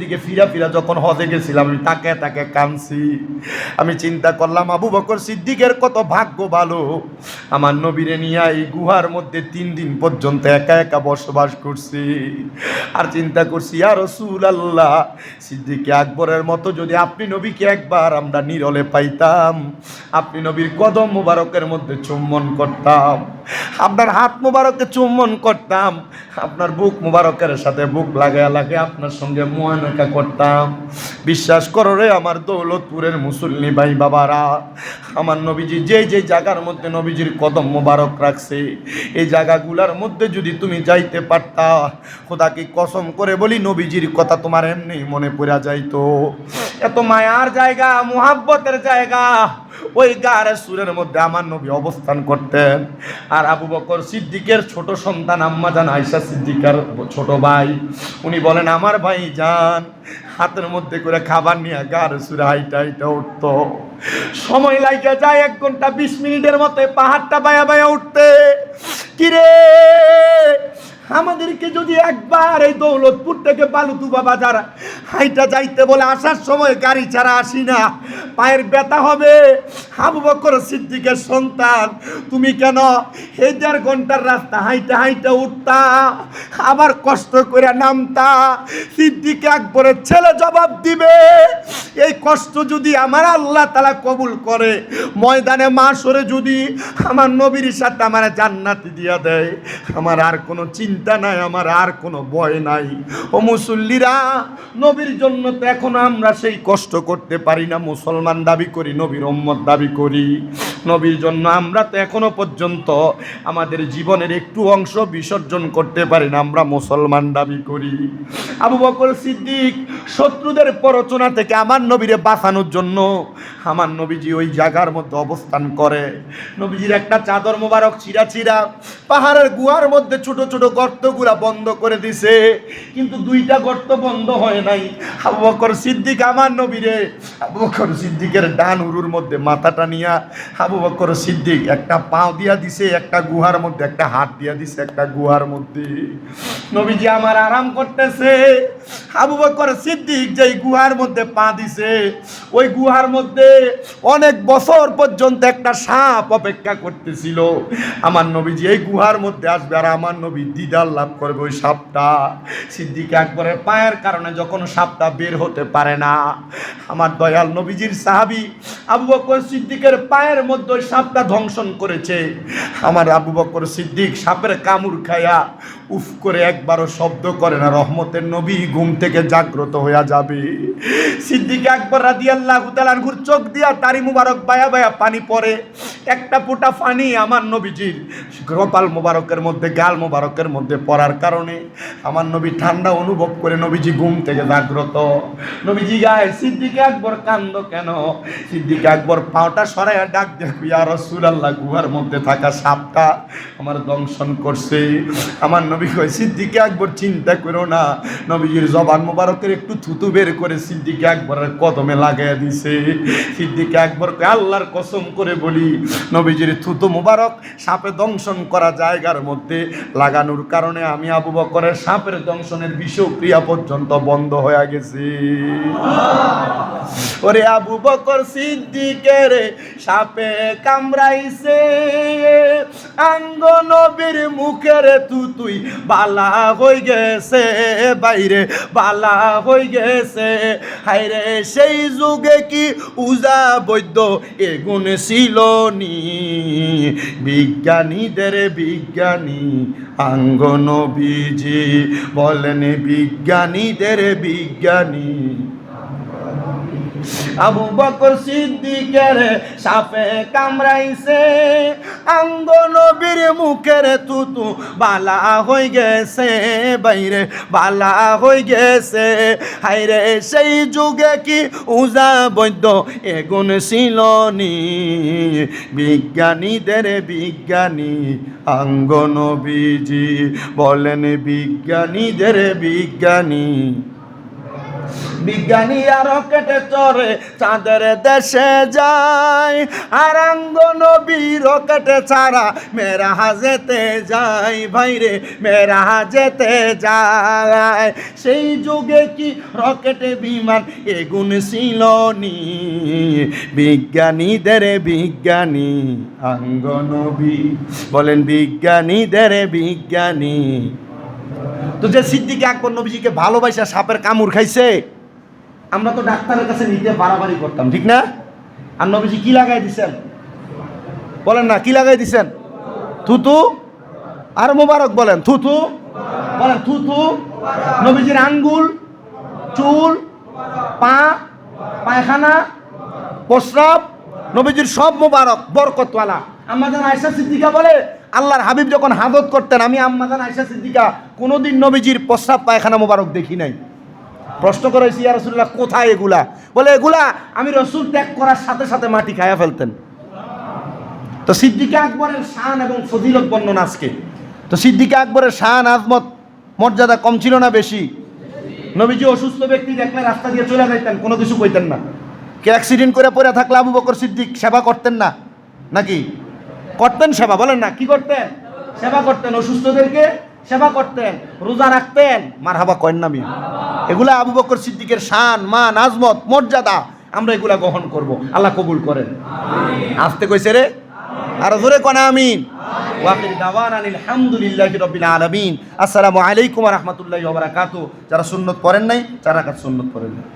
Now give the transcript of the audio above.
দিকে ফিরা ফিরা যখন হজে গেছিলাম, আমি তাকে তাকে কানছি আমি চিন্তা করলাম, আবু বকর সিদ্দিকের কত ভাগ্য ভালো। আমার নবীরে নিয়ে এই গুহার মধ্যে তিন দিন পর্যন্ত একা একা বসবাস করছি। আর চিন্তা করছি আর রসুল আল্লাহ সিদ্দিকে আকবরের মতো যদি আপনি নবীকে একবার আমরা নিরলে পাইতাম, আপনি নবীর কদম মোবারকের মধ্যে চুম্বন করতাম, আপনার হাত মোবারকে চুম্বন করতাম আপনার বুক মোবারকের সাথে বুক লাগায় লাগে আপনার সঙ্গে মুয়ানাকা করতাম। বিশ্বাস করো রে আমার দৌলতপুরের মুসল্লি ভাই বাবারা, আমার নবীজি যে যে জায়গার মধ্যে নবীজির কদম মোবারক রাখছে, এই জায়গাগুলার মধ্যে যদি তুমি যাইতে পারতা খোদাকে কসম করে বলি নবীজির কথা তোমার এমনি মনে পড়া যাইতো। এত মায়ার জায়গা, মুহাব্বতের জায়গা, ওই গারে সুরের মধ্যে আমার নবী অবস্থান করতেন। আর আবু বকর সিদ্দিকের ছোট সন্তান আম্মা জান আয়সা সিদ্দিকার ছোট ভাই, উনি বলেন, আমার ভাই যান, হাতের মধ্যে করে খাবার নিয়ে গার সুরে হাইটা হাইটা উঠত। সময় লাগে যায় এক ঘণ্টা বিশ মিনিটের মতো পাহাড়টা বায়া বায়া উঠতে। কিরে আমাদেরকে যদি একবার এই দৌলতপুর থেকে বালুতুবা বাজার হাইটা যাইতে বলে আসার সময় গাড়ি ছাড়া আসি না, পায়ের ব্যথা হবে। আবু বকর সিদ্দিকের সন্তান, তুমি কেন এই দেড় ঘণ্টার রাস্তা হাইটা হাইটা উঠতা, আবার কষ্ট করে নামতা? সিদ্দিক আকবরের ছেলে জবাব দিবে। এই কষ্ট যদি আমার আল্লাহ তালা কবুল করে, ময়দানে মাসরে যদি আমার নবীর সাথে আমার জান্নাতি দিয়া দেয়, আমার আর কোনো চিন্তা নাই, আমার আর কোনো ভয় নাই। ও মুসল্লিরা, নবীর জন্য তো এখন আমরা সেই কষ্ট করতে পারি না, মুসলমান দাবি করি, নবীর ওম্মত দাবি করি। নবীর জন্য। আমরা তো এখনও পর্যন্ত আমাদের জীবনের একটু অংশ বিসর্জন করতে পারি না। আমরা মুসলমান দাবি করি। আবু বকর সিদ্দিক শত্রুদের প্ররোচনা থেকে আমার নবীরে বাঁচানোর জন্য আমার নবীজি ওই জায়গার মধ্যে অবস্থান করে। নবীজির একটা চাদর মোবারক চিরা চিরা পাহাড়ের গুহার মধ্যে ছোট ছোট গর্তগুলা বন্ধ করে দিছে। কিন্তু দুইটা গর্ত বন্ধ হয় নাই। আবু বকর সিদ্দিক আমার নবীরে, আবু বকর সিদ্দিকের ডান উরুর মধ্যে মাথাটা নিয়া আবু বকর সিদ্দিক একটা পাও দিয়া দিছে, একটা গুহার মধ্যে, একটা হাত দিয়া দিছে, একটা গুহার মধ্যে। নবীজি আমার আরাম করতেছে। আবু বকর সিদ্দিক যেই গুহার মধ্যে পা দিছে ওই গুহার মধ্যে অনেক বছর পর্যন্ত একটা সাপ অপেক্ষা করতেছিল। আমার নবীজি এই গুহার মধ্যে আসবে আর আমার নবী দিদার লাভ করবে ওই সাপটা। সিদ্দিক একবারের পায়ের কারণে যখন সাপটা বের হতে পারে না, আমার দয়াল নবীজির সাহাবি আবু বকর সিদ্দিকের পায়ের মধ্যে ওই সাপটা ধ্বংসন করেছে। আমার আবু বকর সিদ্দিক সাপের কামড় খায়া উফ করে একবারও শব্দ করে না, রহমতের নবী ঘুম থেকে জাগ্রত হইয়া যাবে। সিদ্দিক একবার রাদিয়াল্লাহ ঘুর চোখ দিয়া তারি মুবারক বায়া বায়া পানি পড়ে। একটা ফোঁটা পানি আমার নবীজির। কপাল মোবারকের মধ্যে, গাল মোবারকের মধ্যে পড়ার কারণে আমার নবী ঠান্ডা অনুভব করে নবীজি ঘুম থেকে জাগ্রত। নবীজি গায়ে, সিদ্দিক আকবর কান্দ কেন? সিদ্দিক আকবর পাওটা সরাইয়া ডাক দেখবি আর রসুল আল্লাহ গুহার মধ্যে থাকা সাপটা আমার দংশন করছে। আমার নবী কয়, সিদ্দিকে আকবর, চিন্তা করো না। নবীজির জবান মোবারকের একটু থুতু বের করে সিদ্দিকে আকবরের কদমে লাগাইয়া দিছে। সিদ্দিকে আকবর কয় আল্লাহর কসম করে বলি নবীজির থুতু মোবারক সাপে দংশন করা জায়গার মধ্যে লাগানোর কারণে আমি আবু বকরের সাপের দংশনের বিষক্রিয়া পর্যন্ত বন্ধ হয়ে গেছে। ওরে আবু বকর সিদ্দিকের সাপে কামড়াইছে। আঙ্গ নবীর মুখের তু তুই বালা হয়ে গেছে, বাইরে বালা হয়ে গেছে। হাইরে সেই যুগে কি উজা বৈদ্য এগুন ছিল বিজ্ঞানীদের বিজ্ঞানী আঙ্গন বিজি বলেন বিজ্ঞানীদের বিজ্ঞানী। আবু বকর সিদ্দিকের সাপে কামড়াইছে আঙ্গ নবীর মুখের তুতু বালা হয়ে গেছে বাইরে, বালা হয়ে গেছে। হাইরে সেই যুগে কি উজা বৈদ্য এগুন ছিল বিজ্ঞানীদের বিজ্ঞানী আঙ্গ নবীজি বলেন বিজ্ঞানীদের বিজ্ঞানী বিজ্ঞানীরা রকেটে চড়ে চাঁদের দেশে যায়। আর নবী রকেটে ছাড়া মেরা হাজেতে যায়। ভাইরে মেরা হাজেতে যায়। সেই যুগে কি রকেটে বিমান এগুন ছিল নি? বিজ্ঞানীদের বিজ্ঞানী আঙ্গ নবী বলেন, বিজ্ঞানীদের বিজ্ঞানী। তো যে সিদ্দিকে আকবর নবীজিকে ভালোবাসা, সাপের কামড় খাইছে আমরা তো ডাক্তারের কাছে নিতে বাড়াবাড়ি করতাম, ঠিক না? আর নবীজি কি লাগাই দিছেন? বলেন না, কি লাগাই দিছেন? থুতু আর মোবারক বলেন, থুতু বলেন, থুতু, নবীজির আঙ্গুল, চুল, পা, পায়খানা, প্রস্রাব, নবীজির সব মোবারক, বরকতওয়ালা। আম্মাজান আয়সা সিদ্দিকা বলে, আল্লাহর হাবিব যখন হাদত করতেন, আমি আম্মাজান আয়সা সিদ্দিকা কোনোদিন নবীজির প্রস্রাব, পায়খানা, মোবারক দেখি নাই। প্রশ্ন করেছি, ইয়া রসুল্লাহ কোথায় এগুলা? বলে, এগুলা আমি রসুল ত্যাগ করার সাথে সাথে মাটি খায়া ফেলতেন। তো সিদ্দিকা আকবরের শান এবং ফজিলত বর্ণনা আজকে। তো সিদ্দিকা আকবরের শান, আজমত মর্যাদা কম ছিল না বেশি? নবীজি অসুস্থ ব্যক্তি দেখলে রাস্তা দিয়ে চলে যাইতেন, কোনো কিছু কইতেন না। কে অ্যাক্সিডেন্ট করে পড়ে থাকলে আবু বকর সিদ্দিক সেবা করতেন না? নাকি? করতেন সেবা, বলেন না, কি করতেন? সেবা করতেন, অসুস্থদেরকে সেবা করতেন, রোজা রাখতেন। মার হাবা কয়েন নামি এগুলা আবু বকর সিদ্দিকের শান মান আজমত মর্যাদা আমরা এগুলা গ্রহণ করব। আল্লাহ কবুল করেন। আসতে কইছে রে? আর জোরে কনা আমিন। ওয়াকিল দাওয়ান আনিল হামদুলিল্লাহি রাব্বিল আলামিন। আসসালামু আলাইকুম ওয়া রাহমাতুল্লাহি ওয়া বারাকাতু যারা সুন্নত পড়েন নাই তারা কাজ সুন্নত পড়েন নাই।